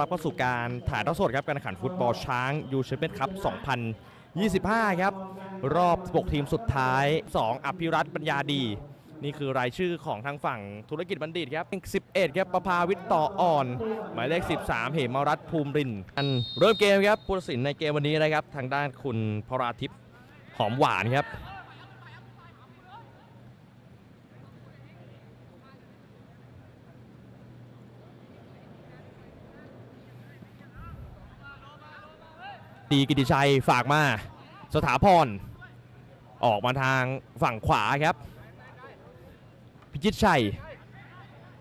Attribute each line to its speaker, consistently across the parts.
Speaker 1: รับเข้าสู่การถ่ายทอดสดครับการแข่งขันฟุตบอลช้างยูเชเปี้ยนคัพ2025 ครับ รอบ 16 ทีมสุดท้าย 2 อภิรัตปัญญาดี นี่คือรายชื่อของทางฝั่งธุรกิจบัณฑิตครับ 11 ครับประภาวิทย์ต่ออ่อน หมายเลข 13 เหมรัตน์ภูมิรินอันเริ่มเกมครับผู้ตัดสินในเกมวันนี้นะครับ ทางด้านคุณพราทิพย์หอมหวานครับ ดีกิติชัยฝากมา สถาพร ออกมาทางฝั่งขวาครับ พิจิตรชัย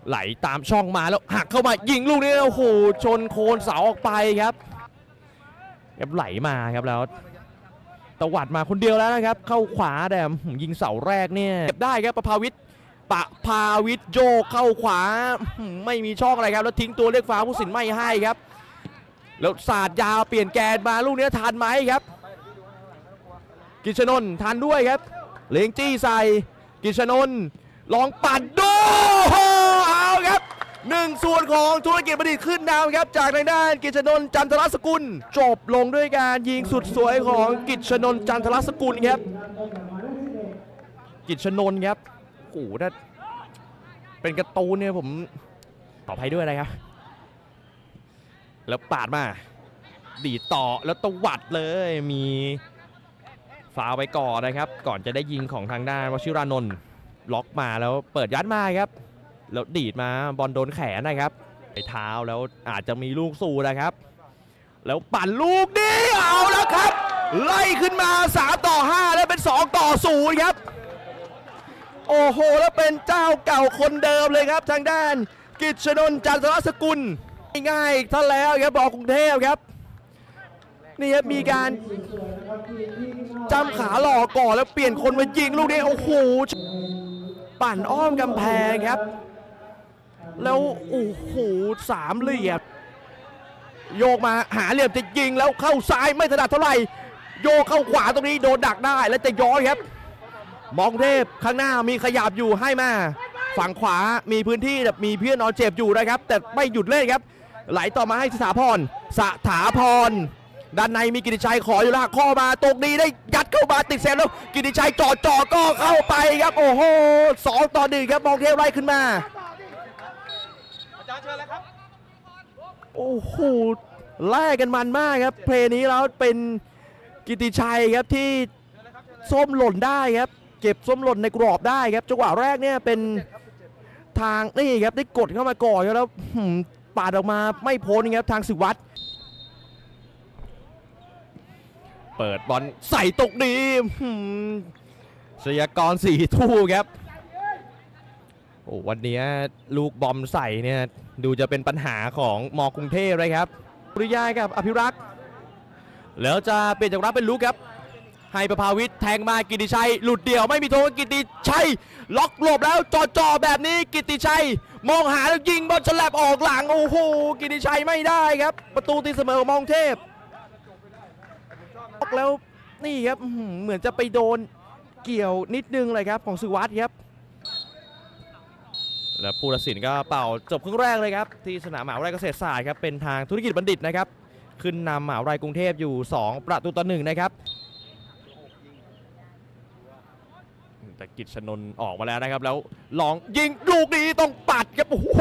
Speaker 1: ไหลตามช่องมาแล้วหักเข้ามายิงลูกนี้โอ้โหชนโคนเสาออกไปครับครับไหลมาครับแล้วตวัดมาคนเดียวแล้วนะครับ เข้าขวาแต่ยิงเสาแรกเนี่ยเก็บได้ครับประภาวิทย์ปะภาวิทย์โยกเข้าขวาไม่มีช่องอะไรครับ แล้วทิ้งตัวเรียกฟ้าผู้สินไม่ให้ครับ แล้วศาสาดยาวเปลี่ยนแกนมาลูกนี้ทันไหมครับ กิชนนทันด้วยครับเลงจี้ใส่กิชนนลองปั่นดูเอาครับหนึ่งส่วนของธุรกิจบัณฑิตขึ้นนำครับ จากทางด้านกิชนนจันทรสกุล จบลงด้วยการยิงสุดสวยของกิชนนจันทรสกุลครับ กิชนนครับโอ้โหถ้าเป็นกร์ตูนเนี่ยผมขออภัยด้วยนะครับ แล้วปาดมา ดีดต่อแล้วตวัดเลยมีฟาวไปก่อนนะครับ ก่อนจะได้ยิงของทางด้านวชิรานนท์ล็อกมาแล้วเปิดยัดมาครับ แล้วดีดมาบอลโดนแขนนะครับไปเท้าแล้วอาจจะมีลูกสู้นะครับ แล้วปั่นลูกนี้เอาแล้วครับ ไล่ขึ้นมา 3 ต่อ 5 แล้วเป็น 2 ต่อ0ครับ โอ้โห แล้วเป็นเจ้าเก่าคนเดิมเลยครับ ทางด้าน กิจชนนท์จันทรสกุล ง่ายๆท่านแล้วครับบอกกรุงเทพครับ นี่ครับมีการจำขาหลอกก่อนแล้วเปลี่ยนคนมายิงลูกนี้โอ้โหปั่นอ้อมกำแพงครับ แล้วโอ้โหสามเหลี่ยมโยกมาหาเหลี่ยมจะยิงแล้วเข้าซ้ายไม่ถนัดเท่าไหร่ โยกเข้าขวาตรงนี้โดนดักได้แล้วจะย้อนครับ มองเทพข้างหน้ามีขยับอยู่ให้มาฝั่งขวามีพื้นที่แบบมีเพื่อนนอนเจ็บอยู่นะครับ แต่ไม่หยุดเล่นครับ ไหลต่อมาให้สถาพรสถาพรด้านในมีกิติชัยขออยู่ลากข้อมาตรงนี้ได้ยัดเข้ามาติดเซฟแล้วกิติชัยจ่อจ่อก็เข้าไปครับโอ้โหสองต่อหนึ่งครับมองเทพไล่ขึ้นมา
Speaker 2: อาจารย์เชิญเลยครับ
Speaker 1: โอ้โหแลกกันมันมากครับ เพลงนี้แล้วเป็นกิติชัยครับที่ส้มหล่นได้ครับ เก็บส้มหล่นในกรอบได้ครับจังหวะแรกเนี่ยเป็นทางนี่ครับได้กดเข้ามาก่อนครับแล้วหืม ปาดออกมาไม่พ้นครับทางสิวัตรเปิดบอลใส่ตกดีหืมชยากรสี่ทู่ครับโอ้วันนี้ลูกบอมใส่เนี่ยดูจะเป็นปัญหาของมอกรุงเทพเลยครับปริยายกับอภิรักษ์แล้วจะเปลี่ยนจากรับเป็นลูกครับ ให้ประภาวิทย์แทงมากิติชัย หลุดเดี่ยวไม่มีโทษกิติชัย ล็อกหลบแล้วจอจอแบบนี้กิติชัย มองหาแล้วยิงบอลฉลับออกหลังโอ้โหกิติชัยไม่ได้ครับ ประตูตีเสมอของมองเทพล็อกแล้วนี่ครับเหมือนจะไปโดนเกี่ยวนิดนึงเลยครับของสุวัสด์ครับและผู้ตัดสินก็เป่าจบครึ่งแรกเลยครับ ที่สนามมหาวิทยาลัยเกษตรศาสตร์ครับเป็นทางธุรกิจบัณฑิตนะครับ ขึ้นนำมหาวิทยาลัยกรุงเทพอยู่ 2 ประตูต่อหนึ่งนะครับ แต่ กิจชนนท์ออกมาแล้วนะครับ แล้วลองยิงลูกนี้ต้องปัดครับโอ้โห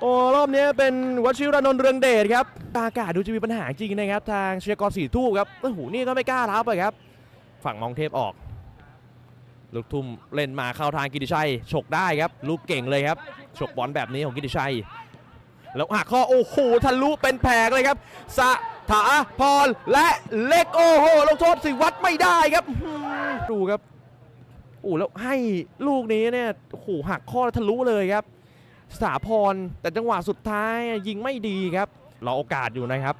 Speaker 1: โอ้รอบนี้เป็นวชิรานนท์เรืองเดชครับอากาศดูจะมีปัญหาจริงนะครับ ทางเชียร์กรสีทู่ครับโอ้โหนี่ก็ไม่กล้ารับเลยครับ ฝั่งมองเทพออก ลูกทุ่มเล่นมาเข้าทางกิติชัยฉกได้ครับ ลูกเก่งเลยครับฉกบอลแบบนี้ของกิติชัย แล้วหักข้อโอ้โหทะลุเป็นแผงเลยครับสถาพรและเล็กโอ้โหลงโทษสิวัดไม่ได้ครับอื้อหือดูครับ โอ้แล้วให้ลูกนี้เนี่ยโอ้โหหักข้อทะลุเลยครับ สาพรแต่จังหวะสุดท้ายยิงไม่ดีครับรอโอกาสอยู่นะครับ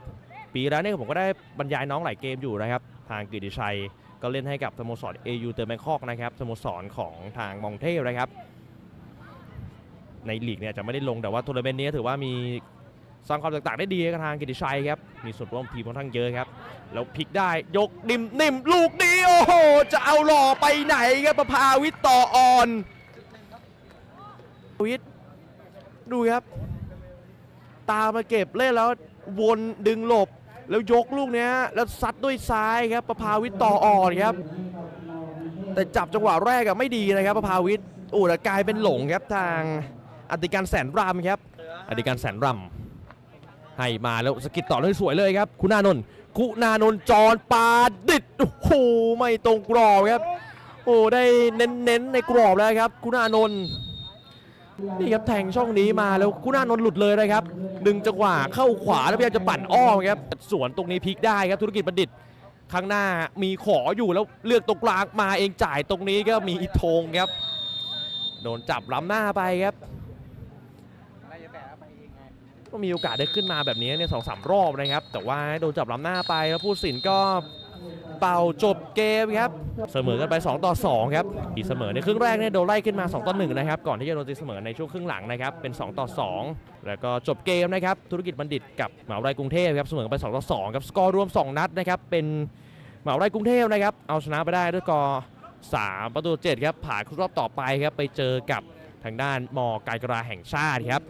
Speaker 1: ปีแล้วเนี่ยผมก็ได้บรรยายน้องหลายเกมอยู่นะครับ ทางกิติชัยก็เล่นให้กับสโมสร AU เตอร์แบงคอกนะครับสโมสรของทางมองเทพนะครับ ในลีกเนี่ยจะไม่ได้ลงแต่ว่าทัวร์นาเมนต์นี้ถือว่ามี สร้างความแตกต่างได้ดีกับทางกิติชัยครับ มีส่วนร่วมทีมค่อนข้างเยอะครับ แล้วพลิกได้ยกนิ่มนิ่มลูกนี้โอ้โห จะเอาหล่อไปไหนครับประภาวิทย์ต่ออ่อนวิทย์ดูครับ ตามมาเก็บเล่นแล้ววนดึงหลบ แล้วยกลูกเนี้ยแล้วซัดด้วยซ้ายครับประภาวิทย์ต่ออ่อนครับ แต่จับจังหวะแรกอะไม่ดีนะครับประภาวิทย์โอ้แต่กลายเป็นหลงครับทางอธิการแสนรำครับอธิการแสนรำ ให้มาแล้วสกิดต่อเลยสวยเลยครับ คุณานนท์คุณานนท์จรปาดิดโอ้โหไม่ตรงกรอบครับ โอ้ได้เน้นๆในกรอบแล้วครับ คุณานนท์นี่ครับแทงช่องนี้มาแล้วคุณานนท์หลุดเลยนะครับดึงจังหวะเข้าขวาแล้วพยายามจะปั่นอ้อมครับสวนตรงนี้พลิกได้ครับธุรกิจบัณฑิตข้างหน้ามีขออยู่แล้วเลือกตรงกลางมาเองจ่ายตรงนี้ก็มีธงครับโดนจับล้ำหน้าไปครับ
Speaker 2: อะไรจะแต่ไปเองไง
Speaker 1: ก็มีโอกาสได้ขึ้นมาแบบนี้เนี่ยสองสามรอบนะครับ แต่ว่าโดนจับลำหน้าไปแล้วผู้สินก็เป่าจบเกมครับ เสมอกันไป 2 ต่อ 2 ครับอีเสมอในครึ่งแรกเนี่ยโดนไล่ขึ้นมา 2 ต่อ 1 นะครับ ก่อนที่จะโดนตีเสมอในช่วงครึ่งหลังนะครับ เป็น 2 ต่อ 2 แล้วก็จบเกมนะครับ ธุรกิจบัณฑิตกับมหาวิทยาลัยกรุงเทพครับ เสมอไป 2 ต่อ 2 ครับ สกอร์รวม 2 นัดนะครับ เป็นมหาวิทยาลัยกรุงเทพนะครับ เอาชนะไปได้ด้วยกอร์3ประตู7ครับ ผ่านรอบต่อไปครับ ไปเจอกับทางด้านมการกราแห่งชาติครับ